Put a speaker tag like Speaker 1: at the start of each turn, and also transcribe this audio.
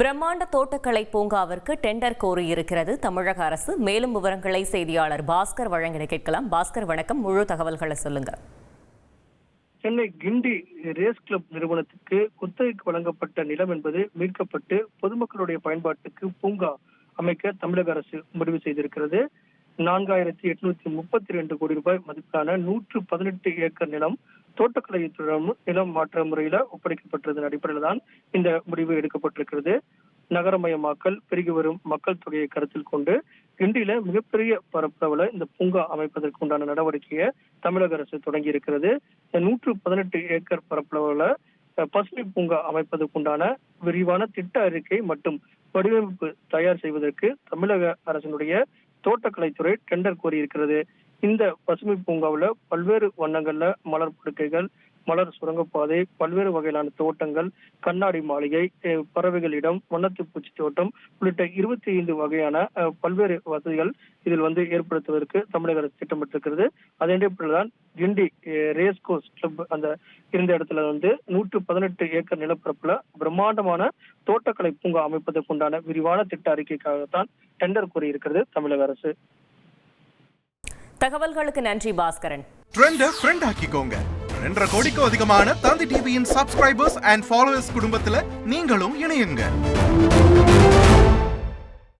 Speaker 1: பிரம்மாண்ட தோட்டக்கலை பூங்காவிற்கு டெண்டர் கோரியிருக்கிறது தமிழக அரசு. மேலும் விவரங்களை செய்தியாளர் பாஸ்கர் வழங்கிட கேட்கலாம். பாஸ்கர் வணக்கம். முழு தகவல்களை சொல்லுங்க.
Speaker 2: சென்னை கிண்டி ரேஸ் கிளப் நிறுவனத்துக்கு குத்தகைக்கு வழங்கப்பட்ட நிலம் என்பது மீட்கப்பட்டு பொதுமக்களுடைய பயன்பாட்டுக்கு பூங்கா அமைக்க தமிழக அரசு முடிவு செய்திருக்கிறது. நான்காயிரத்தி எட்நூத்தி முப்பத்தி ரெண்டு கோடி ரூபாய் மதிப்பிலான நூற்று பதினெட்டு ஏக்கர் நிலம் தோட்டக்கலை நிலம் மாற்ற முறையில ஒப்படைக்கப்பட்டதன் அடிப்படையில் தான் இந்த முடிவு எடுக்கப்பட்டிருக்கிறது. நகரமயமாக்கல் பெருகி வரும் மக்கள் தொகையை கருத்தில் கொண்டு கிண்டியில மிகப்பெரிய பரப்பளவுல இந்த பூங்கா அமைப்பதற்கு உண்டான நடவடிக்கையை தமிழக அரசு தொடங்கி இருக்கிறது. இந்த நூற்று பதினெட்டு ஏக்கர் பரப்பளவுல பசுமை பூங்கா அமைப்பதற்குண்டான விரிவான திட்ட அறிக்கை மற்றும் வடிவமைப்பு தயார் செய்வதற்கு தமிழக அரசினுடைய தோட்டக்கலைத்துறை டெண்டர் கோரியிருக்கிறது. இந்த பசுமை பூங்காவில் பல்வேறு வண்ணங்கள்ல மலர் படுக்கைகள் மலர் சுரங்கப்பாதை பல்வேறு வகையிலான தோட்டங்கள் கண்ணாடி மாளிகை பறவைகளிடம் வண்ணத்து பூச்சி தோட்டம் உள்ளிட்ட இருபத்தி ஐந்து வகையான அஹ், பல்வேறு வசதிகள் இதில் வந்து ஏற்படுத்துவதற்கு தமிழக அரசு திட்டமிட்டிருக்கிறது. அதே தான் கிண்டி அஹ், ரேஸ் கோர்ஸ் கிளப் அந்த இருந்த இடத்துல வந்து நூற்று பதினெட்டு ஏக்கர் நிலப்பரப்புல பிரம்மாண்டமான தோட்டக்கலை பூங்கா அமைப்பதற்குண்டான விரிவான திட்ட அறிக்கைக்காகத்தான் டெண்டர் கோரியிருக்கிறது தமிழக அரசு.
Speaker 1: தகவல்களுக்கு நன்றி பாஸ்கரன்.
Speaker 3: ட்ரெண்ட ஃப்ரெண்ட் ஆக்கிக்கோங்க. ரெண்டரை கோடிக்கும் அதிகமான தந்தி டிவியின் சப்ஸ்கிரைபர்ஸ் அண்ட் ஃபாலோவர்ஸ் குடும்பத்துல நீங்களும் இணையுங்க.